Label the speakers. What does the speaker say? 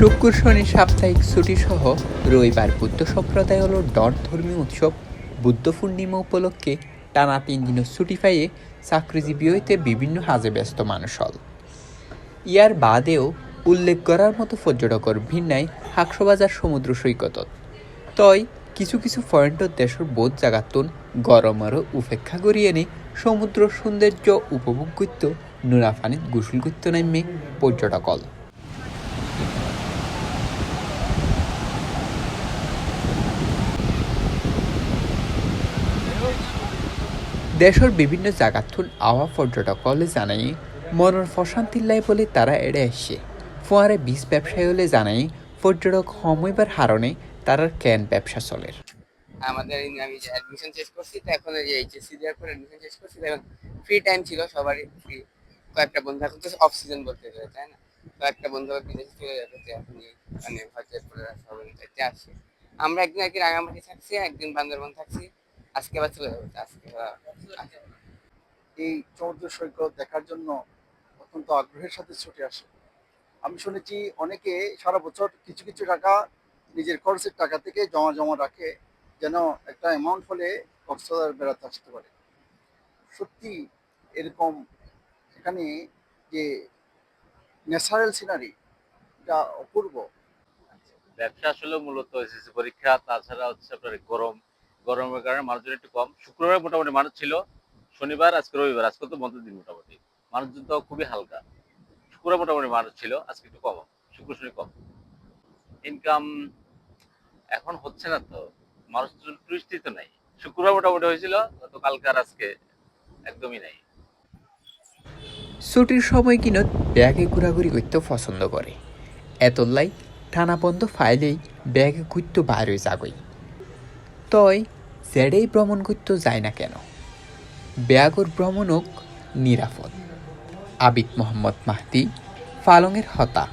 Speaker 1: শুক্র, শনি, সাপ্তাহিক ছুটি সহ রবিবার বুদ্ধ সম্প্রদায় হল ডট ধর্মীয় উৎসব। বুদ্ধ পূর্ণিমা উপলক্ষে টানা তিন দিনের ছুটি পাইয়ে চাকরিজীবী হইতে বিভিন্ন হাজে ব্যস্ত মানুষ হল। ইয়ার বাদেও উল্লেখ করার মতো পর্যটকর ভিন্নায় হাকসবাজার সমুদ্র সৈকতত তই কিছু কিছু পয়েন্টত দেশের বোধ জাগাতুন গরমেরও উপেক্ষা করিয়ে নি সমুদ্র সৌন্দর্য, উপভোগ করত নুরাফানিত গোসল করতে নামে পর্যটকল দেশের বিভিন্ন জায়গাথুন আওয়া পর্যটকলে জানাই, মনের প্রশান্তির লাই বলে তারা এড়ে আসছে ফোয়ারে বীজ ব্যবসায়ী হলে জানাই, পর্যটক সময়বার হারণে তারার ক্যান ব্যবসা চলের
Speaker 2: আমাদের আমি অ্যাডমিশন শেষ করছি, তো এখন এই এইচএসসি দেওয়ার পর অ্যাডমিশন শেষ করছি এখন ফ্রি টাইম ছিল সবারই ফ্রি কয়েকটা বন্ধু এখন তো অফ সিজন বলতে গেলে, তাই না? কয়েকটা বন্ধু আবার বিদেশে চলে যাবে এখন মানে হয়তো এরপরে সবাই আসছে আমরা একদিন একদিন রাঙামাটি থাকছি, একদিন বান্দরবান থাকছি আজকে আবার চলে যাব আজকে।
Speaker 3: এই সমুদ্র সৈকত দেখার জন্য অত্যন্ত আগ্রহের সাথে ছুটে আসে। আমি শুনেছি অনেকে সারা বছর কিছু কিছু টাকা নিজের খরচের টাকা থেকে জমা জমা রাখে, যেন একটা অ্যামাউন্ট হলে কক্সবাজার বেড়াতে আসতে পারে। সত্যি এরকম এখানে যে ন্যাচারাল সিনারি এটা অপূর্ব।
Speaker 4: ব্যবসা আসলে মূলত এসএসসি পরীক্ষা, তাছাড়া হচ্ছে আপনার গরম গরমের কারণে মানুষজন একটু কম। শুক্রবার মোটামুটি মানুষ ছিল, শনিবার, আজকে রবিবার, আজকে তো বন্ধ দিন মোটামুটি। মানুষজন তো খুবই হালকা। শুক্রবার মোটামুটি মানুষ ছিল, আজকে একটু কম, শুক্র শনি কম। ইনকাম এখন হচ্ছে না তো, মানুষজন টুরিস্টই তো নাই। শুক্রবার মোটামুটি হয়েছিল তো কালকে আর আজকে একদমই নাই।
Speaker 1: ছুটির সময় কিনত ব্যাগে ঘোরাঘুরি করতে পছন্দ করে। এতলাই টানা বন্ধ ফাইলেই ব্যাগে ঘুরতে বাইরে যাগই তই জেডেই ভ্রমণ করতে যায় না কেন? ব্যাগর ভ্রমণক নিরাপদ। আবিদ মোহাম্মদ মাহতি ফালংয়ের হতা।